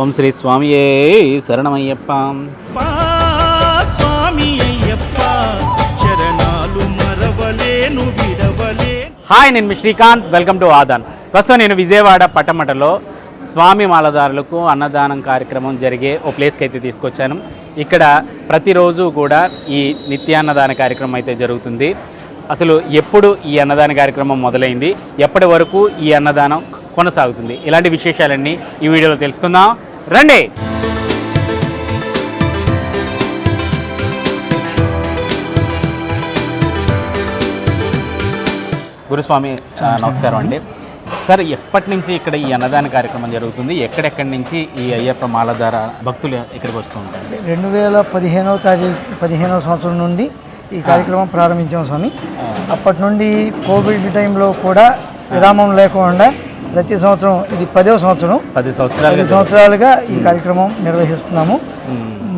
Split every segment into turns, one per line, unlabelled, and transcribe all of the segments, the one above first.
ఓం శ్రీ స్వామియే శరణమయ్యప్ప.
స్వామి అయ్యప్ప చరణాలు మరవలేను విడవలేను.
హాయ్ నేను మీ శ్రీకాంత్. Welcome to Aadan. ప్రస్తుతం నేను విజయవాడ పట్టమటలో స్వామి మాలదారులకు అన్నదానం కార్యక్రమం జరిగే ఓ ప్లేస్కి అయితే తీసుకొచ్చాను. ఇక్కడ ప్రతిరోజు కూడా ఈ నిత్యాన్నదాన కార్యక్రమం అయితే జరుగుతుంది. అసలు ఎప్పుడు ఈ అన్నదాన కార్యక్రమం మొదలైంది? ఎప్పటి వరకు ఈ అన్నదానం కొనసాగుతుంది. ఇలాంటి విశేషాలన్నీ ఈ వీడియోలో తెలుసుకుందాం. రండి! గురుస్వామి నమస్కారం అండి. సార్ ఎప్పటి నుంచి ఇక్కడ ఈ అన్నదాన కార్యక్రమం జరుగుతుంది? ఎక్కడెక్కడి నుంచి ఈ అయ్యప్ప మాలధార భక్తులు ఇక్కడికి వస్తూ ఉంటారు
రెండు వేల పదిహేనవ తారీఖు పదిహేనవ సంవత్సరం నుండి ఈ కార్యక్రమం ప్రారంభించాం స్వామి. అప్పటి నుండి కోవిడ్ టైంలో కూడా విరామం లేకుండా ప్రతి సంవత్సరం ఇది పదవ సంవత్సరం.
పది సంవత్సరాలుగా
పది సంవత్సరాలుగా ఈ కార్యక్రమం నిర్వహిస్తున్నాము.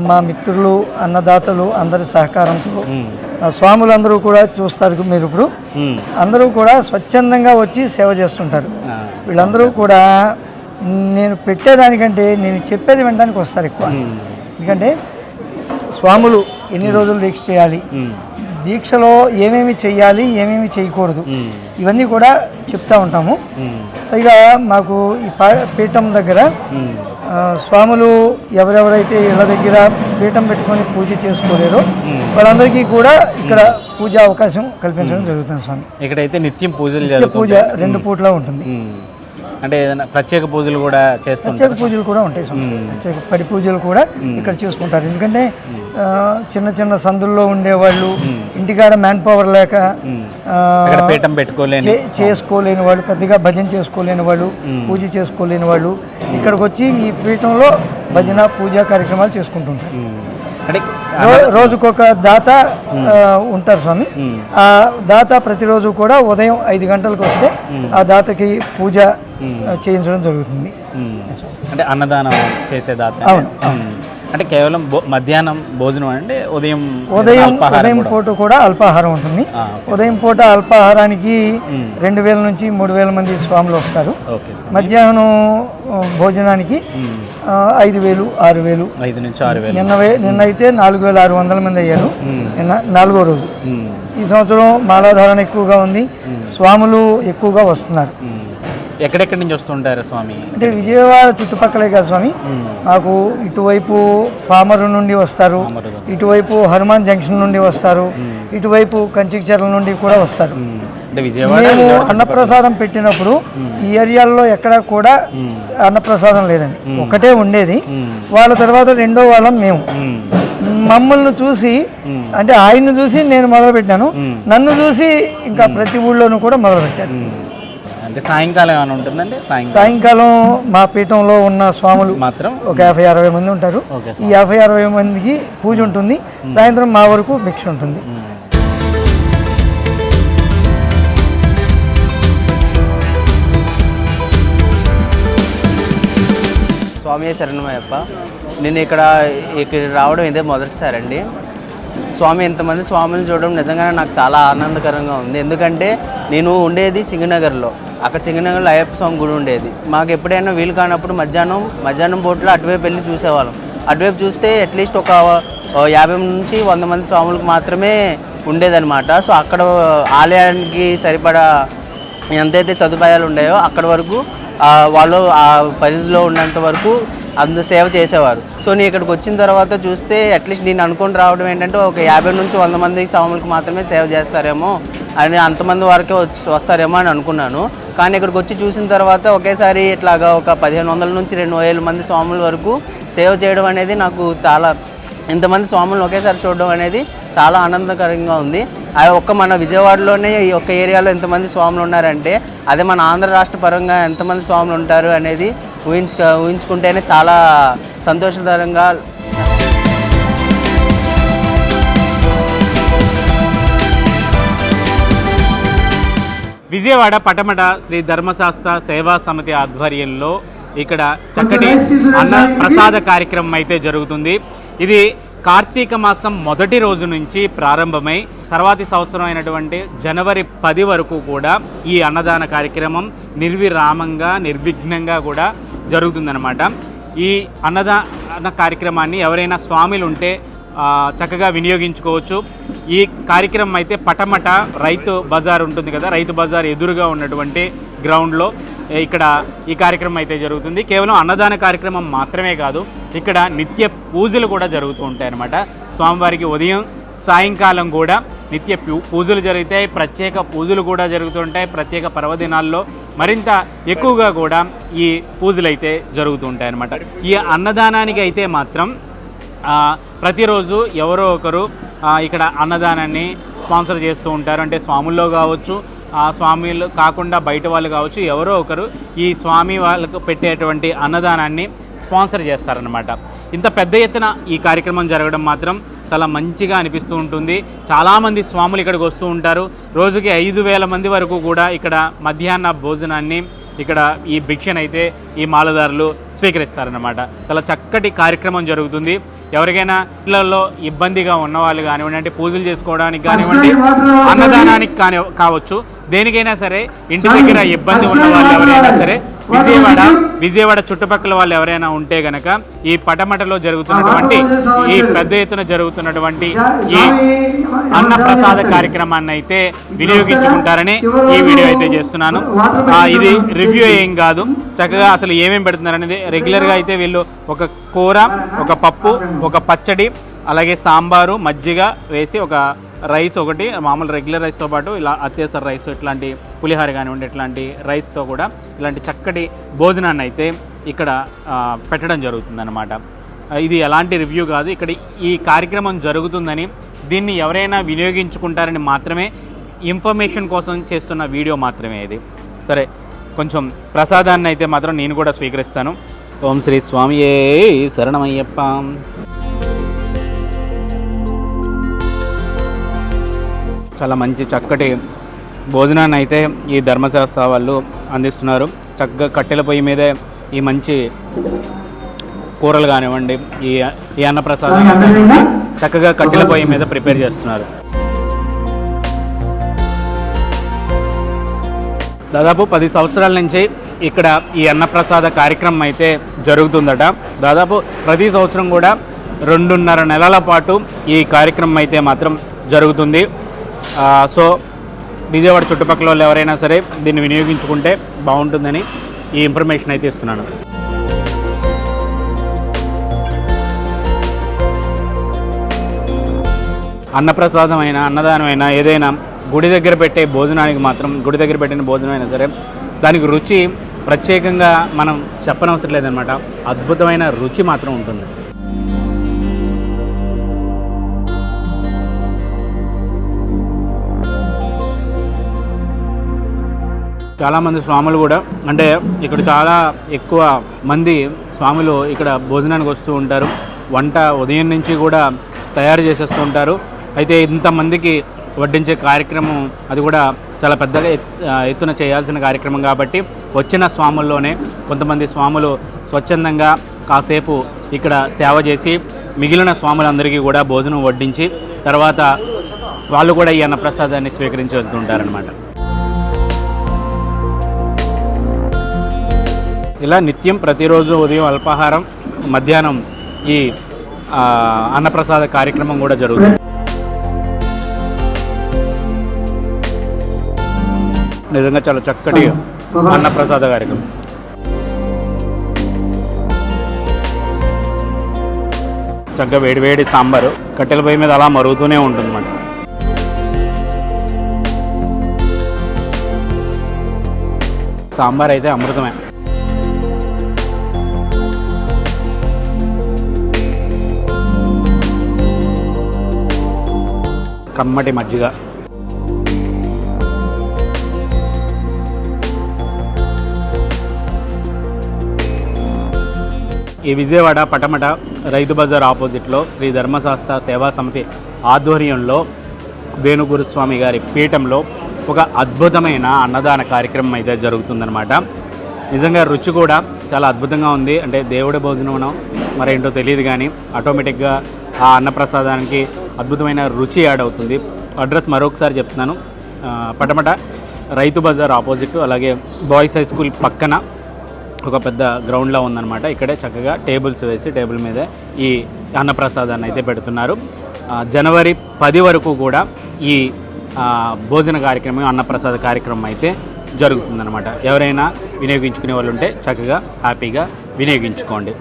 మా మిత్రులు అన్నదాతలు అందరి సహకారంతో స్వాములందరూ కూడా చూస్తారు మీరు ఇప్పుడు. అందరూ కూడా స్వచ్ఛందంగా వచ్చి సేవ చేస్తుంటారు. వీళ్ళందరూ కూడా నేను పెట్టేదానికంటే నేను చెప్పేది వినడానికి వస్తారు ఎక్కువ. ఎందుకంటే స్వాములు ఎన్ని రోజులు దీక్ష చేయాలి? దీక్షలో ఏమేమి చేయాలి ఏమేమి చేయకూడదు ఇవన్నీ కూడా చెప్తా ఉంటాము. పైగా మాకు ఈ పీఠం దగ్గర స్వాములు ఎవరెవరైతే ఇళ్ళ దగ్గర పీఠం పెట్టుకొని పూజ చేసుకోలేరో వాళ్ళందరికీ కూడా ఇక్కడ పూజ అవకాశం కల్పించడం జరుగుతుంది స్వామి.
ఇక్కడైతే నిత్యం పూజలు జరుగుతాయి
పూజ రెండు పూట్ల ఉంటుంది.
అంటే ఏదైనా ప్రత్యేక పూజలు కూడా చేస్తుంటారు.
ప్రత్యేక పూజలు కూడా ఉంటాయి ప్రత్యేక పడి పూజలు కూడా ఇక్కడ చేసుకుంటారు. ఎందుకంటే చిన్న చిన్న సందుల్లో ఉండేవాళ్ళు ఇంటికాడ మ్యాన్ పవర్ లేక
పీఠం పెట్టుకోలేని
చేసుకోలేని వాళ్ళు పెద్దగా భజన చేసుకోలేని వాళ్ళు పూజ చేసుకోలేని వాళ్ళు ఇక్కడికి వచ్చి ఈ పీఠంలో భజన పూజా కార్యక్రమాలు చేసుకుంటుంటారు.
అంటే
రోజుకొక దాత ఉంటారు స్వామి. ఆ దాత ప్రతిరోజు కూడా ఉదయం ఐదు గంటలకు వస్తే ఆ దాతకి పూజ చేయించడం జరుగుతుంది.
అంటే అన్నదానం చేసే దాత.
అవును,
ఉమ్, అంటే కేవలం మధ్యాహ్నం భోజనం అంటే ఉదయం
ఉదయం ఉదయం. పూట కూడా అల్పాహారం ఉంటుంది. ఉదయం పూట అల్పాహారానికి రెండు వేల నుంచి మూడు వేల మంది స్వాములు వస్తారు. మధ్యాహ్నం భోజనానికి ఐదు వేలు ఆరు వేలు.
ఐదు నుంచి ఆరు వేలు.
నిన్న నిన్న అయితే నాలుగు వేల ఆరు వందల మంది అయ్యారు. నిన్న నాలుగో రోజు. ఈ సంవత్సరం మాలాధారణ ఎక్కువగా ఉంది. స్వాములు ఎక్కువగా వస్తున్నారు.
ఎక్కడెక్కడి నుంచి వస్తుంటారు స్వామి?
అంటే విజయవాడ చుట్టుపక్కలే కదా స్వామి. మాకు ఇటువైపు పామరు నుండి వస్తారు. ఇటువైపు హనుమాన్ జంక్షన్ నుండి వస్తారు. ఇటువైపు కంచికచర్ల నుండి కూడా వస్తారు. మేము. అన్నప్రసాదం పెట్టినప్పుడు ఈ ఏరియాల్లో ఎక్కడ కూడా అన్నప్రసాదం లేదండి. ఒకటే ఉండేది. వాళ్ళ తర్వాత రెండో వాళ్ళం మేము. మమ్మల్ని చూసి అంటే ఆయన్ని చూసి నేను మొదలు పెట్టాను నన్ను చూసి ఇంకా ప్రతి ఊళ్ళోనూ కూడా మొదలు
సాయంకాలం ఏమైనా ఉంటుందండి? సాయంకాలం.
సాయంకాలం మా పీఠంలో ఉన్న స్వాములు
మాత్రం?
ఒక యాభై అరవై మంది ఉంటారు.
ఓకే
ఈ యాభై అరవై మందికి పూజ ఉంటుంది. సాయంత్రం మా వరకు భిక్ష ఉంటుంది.
స్వామి శరణమయ్యప్ప. నేను ఇక్కడ ఇక్కడ రావడం ఇదే మొదటిసారి అండి. స్వామి ఇంతమంది స్వామిని చూడడం నిజంగానే నాకు చాలా ఆనందకరంగా ఉంది. ఎందుకంటే నేను ఉండేది సింగనగర్లో. అక్కడ సింగనగర్లో అయ్యప్ప స్వామి గుడి ఉండేది. మాకు ఎప్పుడైనా వీలు కానప్పుడు మధ్యాహ్నం మధ్యాహ్నం బోట్లో అటువైపు వెళ్ళి చూసేవాళ్ళం. అటువైపు చూస్తే అట్లీస్ట్ ఒక యాభై నుంచి వంద మంది స్వాములకు మాత్రమే ఉండేదన్నమాట. సో అక్కడ ఆలయానికి సరిపడా ఎంతైతే సదుపాయాలు ఉన్నాయో అక్కడ వరకు వాళ్ళు ఆ పరిధిలో ఉన్నంత వరకు అందు సేవ చేసేవారు. సో నేను ఇక్కడికి వచ్చిన తర్వాత చూస్తే అట్లీస్ట్ నేను అనుకుని రావడం ఏంటంటే ఒక యాభై నుంచి వంద మంది స్వాములకు మాత్రమే సేవ చేస్తారేమో అని అంతమంది వరకే వచ్చి వస్తారేమో అని అనుకున్నాను. కానీ ఇక్కడికి వచ్చి చూసిన తర్వాత ఒకేసారి ఇట్లాగా ఒక పదిహేను వందల నుంచి రెండు వేల మంది స్వాముల వరకు సేవ చేయడం అనేది నాకు చాలా ఇంతమంది స్వాములను ఒకేసారి చూడడం అనేది చాలా ఆనందకరంగా ఉంది. అది ఒక్క మన విజయవాడలోనే ఈ ఒక్క ఏరియాలో ఎంతమంది స్వాములు ఉన్నారంటే అదే మన ఆంధ్ర రాష్ట్ర పరంగా ఎంతమంది స్వాములు ఉంటారు అనేది ఊహించుక ఊహించుకుంటేనే చాలా సంతోషకరంగా
విజయవాడ పటమట శ్రీ ధర్మశాస్త్ర సేవా సమితి ఆధ్వర్యంలో ఇక్కడ చక్కటి అన్న ప్రసాద కార్యక్రమం అయితే జరుగుతుంది. ఇది కార్తీక మాసం మొదటి రోజు నుంచి ప్రారంభమై తర్వాతి సంవత్సరం అయినటువంటి జనవరి పది వరకు కూడా ఈ అన్నదాన కార్యక్రమం నిర్విరామంగా నిర్విఘ్నంగా కూడా జరుగుతుందన్నమాట. ఈ అన్నదాన కార్యక్రమాన్ని ఎవరైనా స్వామిలు ఉంటే చక్కగా వినియోగించుకోవచ్చు. ఈ కార్యక్రమం అయితే పటమట రైతు బజార్ ఉంటుంది కదా రైతు బజార్ ఎదురుగా ఉన్నటువంటి గ్రౌండ్లో ఇక్కడ ఈ కార్యక్రమం అయితే జరుగుతుంది. కేవలం అన్నదాన కార్యక్రమం మాత్రమే కాదు ఇక్కడ నిత్య పూజలు కూడా జరుగుతూ ఉంటాయి అన్నమాట. స్వామివారికి ఉదయం సాయంకాలం కూడా నిత్య పూజలు జరుగుతాయి. ప్రత్యేక పూజలు కూడా జరుగుతుంటాయి ప్రత్యేక పర్వదినాల్లో మరింత ఎక్కువగా కూడా ఈ పూజలు అయితే జరుగుతూ ఉంటాయి అన్నమాట. ఈ అన్నదానానికి అయితే మాత్రం ప్రతిరోజు ఎవరో ఒకరు ఇక్కడ అన్నదానాన్ని స్పాన్సర్ చేస్తూ ఉంటారు. అంటే స్వాముల్లో కావచ్చు ఆ స్వామిలు కాకుండా బయట వాళ్ళు కావచ్చు ఎవరో ఒకరు ఈ స్వామి వాళ్ళకు పెట్టేటువంటి అన్నదానాన్ని స్పాన్సర్ చేస్తారనమాట ఇంత పెద్ద ఎత్తున ఈ కార్యక్రమం జరగడం మాత్రం చాలా మంచిగా అనిపిస్తూ ఉంటుంది. చాలామంది స్వాములు ఇక్కడికి వస్తూ ఉంటారు. రోజుకి ఐదు వేల మంది వరకు కూడా ఇక్కడ మధ్యాహ్న భోజనాన్ని ఇక్కడ ఈ భిక్షనైతే ఈ మాలదారులు స్వీకరిస్తారన్నమాట. చాలా చక్కటి కార్యక్రమం జరుగుతుంది. ఎవరికైనా ఇళ్ళలో ఇబ్బందిగా ఉన్న వాళ్ళు కానివ్వండి అంటే పూజలు చేసుకోవడానికి కానివ్వండి అన్నదానానికి కాని కావచ్చు. దేనికైనా సరే ఇంటి దగ్గర ఇబ్బంది ఉన్న వాళ్ళు ఎవరైనా సరే విజయవాడ విజయవాడ చుట్టుపక్కల వాళ్ళు ఎవరైనా ఉంటే గనక ఈ పటమటలో జరుగుతున్నటువంటి ఈ పెద్ద ఎత్తున జరుగుతున్నటువంటి ఈ అన్న ప్రసాద కార్యక్రమాన్ని అయితే వినియోగించుకుంటారని ఈ వీడియో అయితే చేస్తున్నాను. ఇది రివ్యూ ఏం కాదు. చక్కగా అసలు ఏమేమి పెడుతున్నారు అనేది రెగ్యులర్గా అయితే వీళ్ళు ఒక కూర ఒక పప్పు ఒక పచ్చడి అలాగే సాంబారు మజ్జిగ వేసి ఒక రైస్ ఒకటి మామూలు రెగ్యులర్ రైస్తో పాటు ఇలా అత్యవసర రైస్ ఇట్లాంటి పులిహార కానివ్వండి ఇట్లాంటి రైస్తో కూడా ఇలాంటి చక్కటి భోజనాన్ని అయితే ఇక్కడ పెట్టడం జరుగుతుందన్నమాట. ఇది ఎలాంటి రివ్యూ కాదు ఇక్కడ ఈ కార్యక్రమం జరుగుతుందని దీన్ని ఎవరైనా వినియోగించుకుంటారని మాత్రమే ఇన్ఫర్మేషన్ కోసం చేస్తున్న వీడియో మాత్రమే ఇది. సరే కొంచెం ప్రసాదాన్ని అయితే మాత్రం నేను కూడా స్వీకరిస్తాను. ఓం శ్రీ స్వామియే శరణమయ్యప్ప. చాలా మంచి చక్కటి భోజనాన్ని అయితే ఈ ధర్మశాస్త్ర వాళ్ళు అందిస్తున్నారు. చక్కగా కట్టెల పొయ్యి మీదే ఈ మంచి కూరలు కానివ్వండి ఈ ఈ అన్నప్రసాదం చక్కగా కట్టెల పొయ్యి మీద ప్రిపేర్ చేస్తున్నారు. దాదాపు పది సంవత్సరాల నుంచి ఇక్కడ ఈ అన్నప్రసాద కార్యక్రమం అయితే జరుగుతుందట. దాదాపు ప్రతి సంవత్సరం కూడా రెండున్నర నెలల పాటు ఈ కార్యక్రమం అయితే మాత్రం జరుగుతుంది. సో విజయవాడ చుట్టుపక్కల వాళ్ళు ఎవరైనా సరే దీన్ని వినియోగించుకుంటే బాగుంటుందని ఈ ఇన్ఫర్మేషన్ అయితే ఇస్తున్నాను. అన్నప్రసాదం అయినా అన్నదానం అయినా ఏదైనా గుడి దగ్గర పెట్టే భోజనానికి మాత్రం గుడి దగ్గర పెట్టిన భోజనం అయినా సరే దానికి రుచి ప్రత్యేకంగా మనం చెప్పనవసరం లేదనమాట అద్భుతమైన రుచి మాత్రం ఉంటుంది. చాలామంది స్వాములు కూడా అంటే ఇక్కడ చాలా ఎక్కువ మంది స్వాములు ఇక్కడ భోజనానికి వస్తూ ఉంటారు. వంట ఉదయం నుంచి కూడా తయారు చేసేస్తూ ఉంటారు. అయితే ఇంతమందికి వడ్డించే కార్యక్రమం అది కూడా చాలా పెద్దగా ఎత్- ఎత్తున చేయాల్సిన కార్యక్రమం కాబట్టి వచ్చిన స్వాముల్లోనే కొంతమంది స్వాములు స్వచ్ఛందంగా కాసేపు ఇక్కడ సేవ చేసి మిగిలిన స్వాములందరికీ కూడా భోజనం వడ్డించి తర్వాత వాళ్ళు కూడా ఈ అన్నప్రసాదాన్ని స్వీకరించి వెళ్తుంటారనమాట ఇలా నిత్యం ప్రతిరోజు ఉదయం అల్పాహారం మధ్యాహ్నం ఈ అన్నప్రసాద కార్యక్రమం కూడా జరుగుతుంది. నిజంగా చాలా చక్కటి అన్నప్రసాద కార్యక్రమం. చక్కగా వేడివేడి సాంబారు కట్టెల పొయ్యి మీద అలా మరుగుతూనే ఉంటుంది అన్నమాట సాంబార్ అయితే అమృతమే. కమ్మటి మజ్జిగ. ఈ విజయవాడ పటమట రైతు బజార్ ఆపోజిట్లో శ్రీ ధర్మశాస్త్ర సేవా సమితి ఆధ్వర్యంలో వేణుగురుస్వామి గారి పీఠంలో ఒక అద్భుతమైన అన్నదాన కార్యక్రమం అయితే జరుగుతుందన్నమాట. నిజంగా రుచి కూడా చాలా అద్భుతంగా ఉంది. అంటే దేవుడి భోజనం మరేంటో తెలియదు కానీ ఆటోమేటిక్గా ఆ అన్నప్రసాదానికి అద్భుతమైన రుచి యాడ్ అవుతుంది. అడ్రస్ మరొకసారి చెప్తున్నాను. పటమట రైతు బజార్ ఆపోజిట్ అలాగే బాయ్స్ హై స్కూల్ పక్కన ఒక పెద్ద గ్రౌండ్లో ఉందన్నమాట. ఇక్కడే చక్కగా టేబుల్స్ వేసి టేబుల్ మీద ఈ అన్నప్రసాదాన్ని అయితే పెడుతున్నారు. జనవరి పది వరకు కూడా ఈ భోజన కార్యక్రమం అన్నప్రసాద కార్యక్రమం అయితే జరుగుతుందన్నమాట. ఎవరైనా వినియోగించుకునే వాళ్ళు ఉంటే చక్కగా హ్యాపీగా వినియోగించుకోండి.